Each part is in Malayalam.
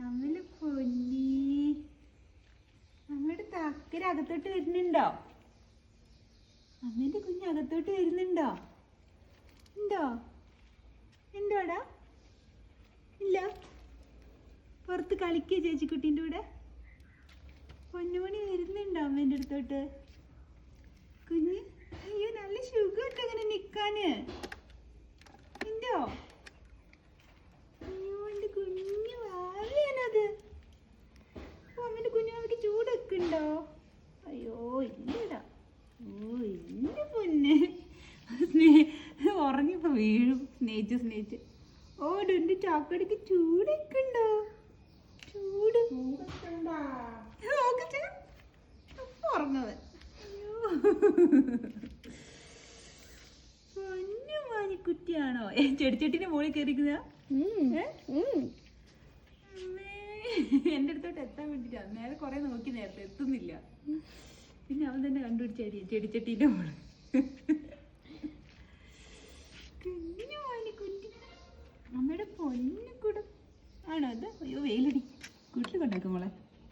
അമ്മന്റെ പൊന്നി അമ്മയുടെ തക്കര അകത്തോട്ട് വരുന്നുണ്ടോ? അമ്മേന്റെ കുഞ്ഞ് അകത്തോട്ട് വരുന്നുണ്ടോ? ഉണ്ടോ? ഉണ്ടോടാ? ഇല്ല. പുറത്ത് കളിക്കുക ചേച്ചിക്കുട്ടീന്റെ കൂടെ. പൊന്നുമണി വരുന്നുണ്ടോ അമ്മേന്റെ അടുത്തോട്ട്? കുഞ്ഞ് അയ്യോ നല്ല സുഖമുണ്ട് അങ്ങനെ നിക്കാന്. ഉണ്ടോ അയ്യോ എന്റെ കുഞ്ഞു വാവയാണത് ഓ അമ്മേന്റെ കുഞ്ഞുമാവിക്ക് ചൂടൊക്കെ ഉണ്ടോ അയ്യോ ഇല്ലടാ ഓ എന്റെ പൊന്നെ സ്നേ ഉറങ്ങിപ്പോ വീഴും സ്നേഹിച്ച് സ്നേഹിച്ച്. ഓ എന്റെ ചാക്കടിക്ക് ചൂടൊക്കെ ഉണ്ടോ ചൂട്. ഉറങ്ങവൻ പൊന്നു മാനിക്കുറ്റിയാണോ ചെടിച്ചട്ടിന്റെ മുകളിൽ കയറിക്കുന്ന എന്റെ അടുത്തോട്ട് എത്താൻ വേണ്ടിട്ടാ. നേരെ കുറെ നോക്കി നേരത്തെ എത്തുന്നില്ല. പിന്നെ അവൻ തന്നെ കണ്ടുപിടിച്ച അടി ചെടിച്ചട്ടീന്റെ മോൾ കുഞ്ഞു മാനിക്കുറ്റി അമ്മയുടെ പൊന്നു ആണോ? അത്. അയ്യോ വെയിലടി. കുട്ടി കൊണ്ടാക്കും മോളെ.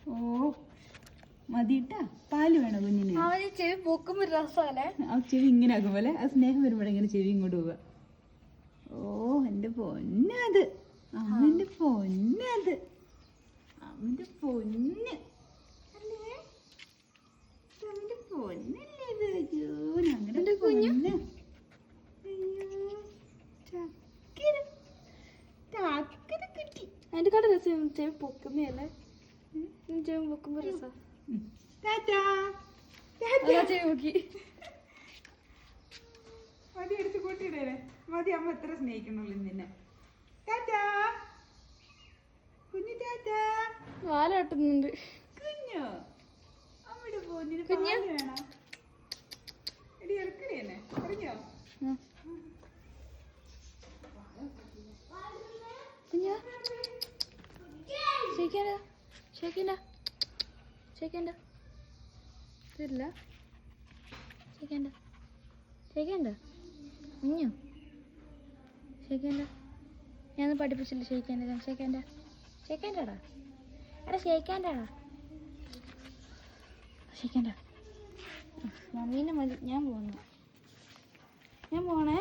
ഓ മതിട്ടാ. പാൽ വേണോ കുഞ്ഞിന്? അവന് ചെവി പൊക്കുമ്പോ രസമല്ലേ ആ ചെവി ഇങ്ങനെ ആക്കും. പോലെ ആ സ്നേഹം വരുമ്പോഴേ ഇങ്ങനെ ചെവി ഇങ്ങോട്ട് പോവുക. ഓ എന്റെ പൊന്നത് അമ്മന്റെ പൊന്നത് അമ്മന്റെ പൊന്ന്. കിട്ടി അതിന്റെ കട രസം ചെവി പൊക്കുന്നല്ലേ ചെവി പൊക്കുമ്പോ രസം. ചെവി പൊക്കി. മതി എടുത്ത് കൂട്ടിയിടേ. മതി അമ്മ എത്ര സ്നേഹിക്കണുള്ളൂ നിന്നെ കുഞ്ഞു ടാറ്റാ. വാലാട്ടുന്നുണ്ട് കുഞ്ഞു? അമ്മയുടെ പോന്നിന് കുഞ്ഞു? വേണം? എടി ഇറക്കടി എന്നെ. അറിഞ്ഞോ കുഞ്ഞാ? ഷേക്കണ്ട ഷേക്കണ്ട ഷേക്കണ്ട തരില്ല ഷേക്കണ്ട ഷേക്കണ്ട കുഞ്ഞു ഷേക്കണ്ട ഞാൻ പഠിപ്പിച്ചില്ല ഷേക്കണ്ട ഷേക്കേണ്ട ഷേക്കേണ്ടടാ എടാ ഷേക്കേണ്ടടാ ഷേക്കേണ്ട മമ്മീനെ മതി. ഞാൻ പോകുന്നു ഞാൻ പോണേ.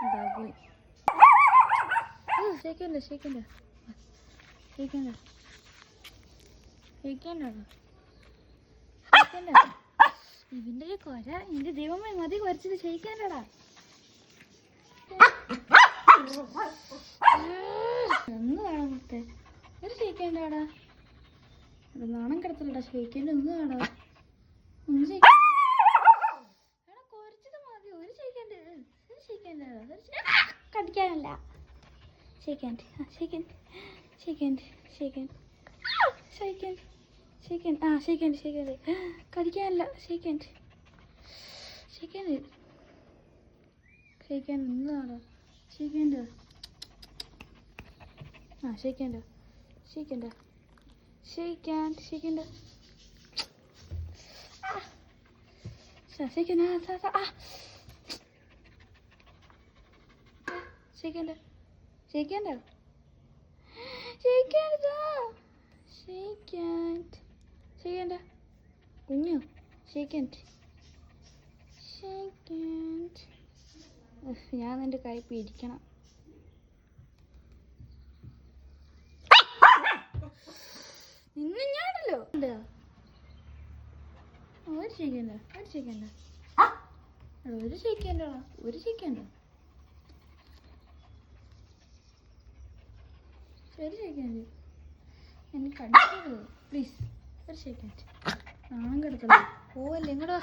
ഇതാ പോയി ഷേക്കണ്ട ഷേക്കണ്ട ഷേക്കണ്ട ഷേക്കണ്ട ഷേക്കണ്ട ഇതിന്റെ ഒരു കൊര ദൈവമായി മതി കുറച്ചത് ഷേക്കണ്ടടാ ഒന്ന് കാണാൻ മുത്തേ. ഒരു നാണം കിടത്തില്ലടാ ഷേക്കണ്ട ഒന്ന് കാണാ ഒന്ന് la. Second, second, second, second. Second, second, ah, second, second. Kadiyan la, second. Second. Second, no, second. Ah, second, second, second, second. Ah, second, ah, ah, ah. ഷേക്കൻഡ് ഷേക്കൻഡ് ഷേക്കൻഡ് ഷേക്കൻഡ് കുഞ്ഞു ഷേക്കൻഡ് ഷേക്കൻഡ് ഞാൻ നിന്റെ കൈ പിടിക്കണം. ഒരു ഷേക്കൻഡ് ഒരു ഷേക്കൻഡ് ഒരു ഷേക്കൻഡോ ഒരു ഷേക്കൻഡോ ഒരു സെക്കൻഡ് എനിക്ക് കടിക്കരുത് പ്ലീസ് ഒരു സെക്കൻഡ് നാണം കിടക്കല്ലോ പോവല്ലേ ഇങ്ങോട്ട്.